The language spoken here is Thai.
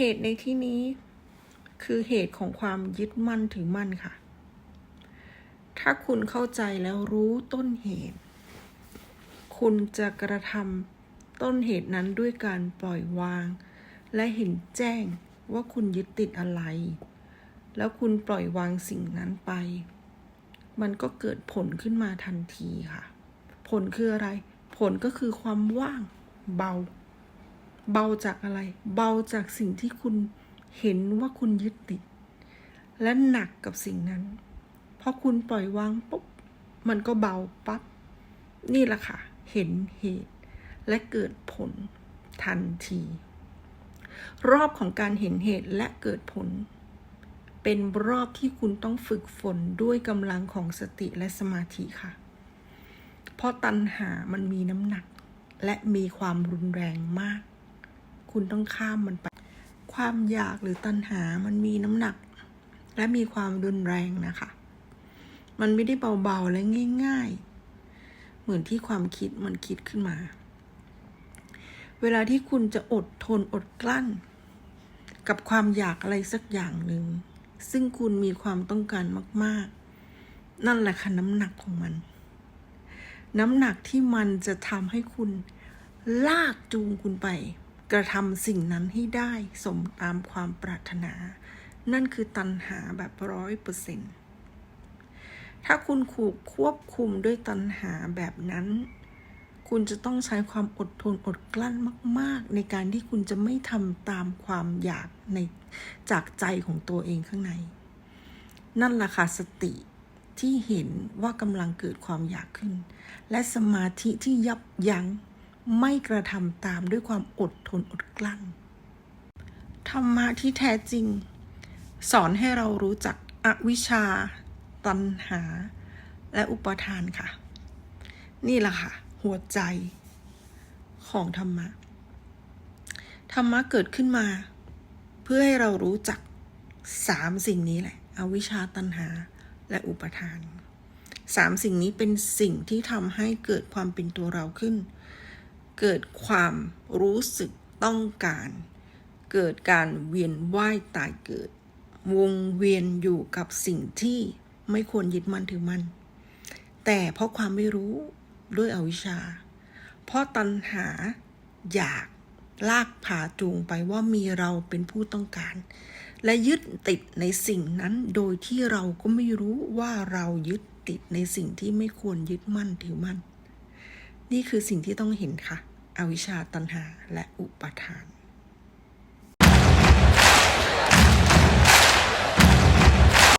เหตุในที่นี้คือเหตุของความยึดมั่นถือมั่นค่ะ ถ้าคุณเข้าใจแล้วรู้ต้นเหตุ คุณจะกระทำต้นเหตุนั้นด้วยการปล่อยวาง และเห็นแจ้งว่าคุณยึดติดอะไร แล้วคุณปล่อยวางสิ่งนั้นไป มันก็เกิดผลขึ้นมาทันทีค่ะ ผลคืออะไร ผลก็คือความว่างเบา เบาจากอะไร เบาจากสิ่งที่คุณเห็นว่าคุณยึดติด และหนักกับสิ่งนั้นพอคุณปล่อยวางปุ๊บมันก็เบาปั๊บนี่แหละค่ะ เห็นเหตุ และเกิดผลทันที รอบของการเห็นเหตุและเกิดผล เป็นรอบที่คุณต้องฝึกฝนด้วยกำลังของสติและสมาธิค่ะ เพราะตัณหามันมีน้ำหนักและมีความรุนแรงมาก คุณต้องข้ามมันไป ความอยากหรือตัณหามันมีน้ำหนัก และมีความรุนแรงนะคะ มันไม่ได้เบาๆและง่าย ๆ เหมือนที่ความคิดมันคิดขึ้นมา เวลาที่คุณจะอดทนอดกลั้น กับความอยากอะไรสักอย่างหนึ่ง ซึ่งคุณมีความต้องการมาก ๆ นั่นแหละค่ะน้ำหนักของมัน น้ำหนักที่มันจะทำให้คุณลากจูงคุณไป กระทำสิ่งนั้นให้ได้สมตามความปรารถนา นั่นคือตัณหาแบบร้อยเปอร์เซ็นต์ถ้าคุณถูกควบคุมด้วยตัณหาแบบนั้น คุณจะต้องใช้ความอดทนอดกลั้นมาก ๆ ในการที่คุณจะไม่ทำตามความอยากในจากใจของตัวเองข้างใน นั่นแหละค่ะสติที่เห็นว่ากำลังเกิดความอยากขึ้น และสมาธิที่ยับยั้ง ไม่กระทำตามด้วยความอดทนอดกลั้น ธรรมะที่แท้จริง สอนให้เรารู้จักอวิชชา ตัณหา และอุปทานค่ะ นี่แหละค่ะ หัวใจของธรรมะ ธรรมะเกิดขึ้นมา เพื่อให้เรารู้จักสามสิ่งนี้แหละ อวิชชาตัณหาและอุปทานสามสิ่งนี้เป็นสิ่งที่ทำให้เกิดความเป็นตัวเราขึ้น เกิดความรู้สึกต้องการ เกิดการเวียนว่ายตายเกิด วงเวียนอยู่กับสิ่งที่ไม่ควรยึดมั่นถือมั่นแต่เพราะความไม่รู้ด้วยอวิชชา เพราะตัณหาอยากลากพาจูงไปว่ามีเราเป็นผู้ต้องการ และยึดติดในสิ่งนั้นโดยที่เราก็ไม่รู้ว่าเรายึดติดในสิ่งที่ไม่ควรยึดมั่นถือมั่น นี่คือสิ่งที่ต้องเห็นค่ะ อวิชชาตัณหาและอุปาทาน